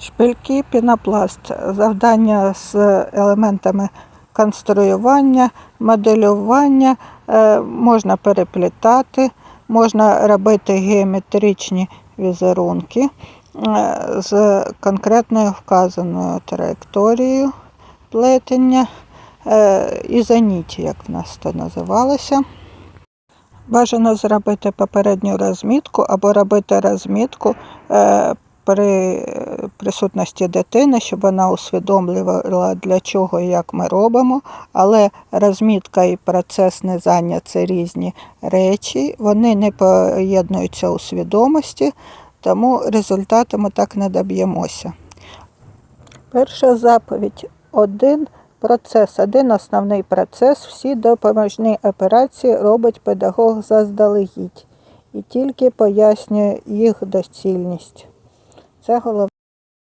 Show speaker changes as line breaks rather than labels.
Шпильки, пінопласт. Завдання з елементами конструювання, моделювання. Е, Можна переплітати, можна робити геометричні візерунки е, з конкретною вказаною траєкторією плетення е, ізоніті, як в нас це називалося. Бажано зробити попередню розмітку або робити розмітку при присутності дитини, щоб вона усвідомлювала, для чого і як ми робимо. Але розмітка і процес низання це різні речі, вони не поєднуються у свідомості, тому результату ми так не доб'ємося. Перша заповідь один процес, один основний процес. Всі допоможні операції робить педагог заздалегідь і тільки пояснює їх доцільність. Це головне.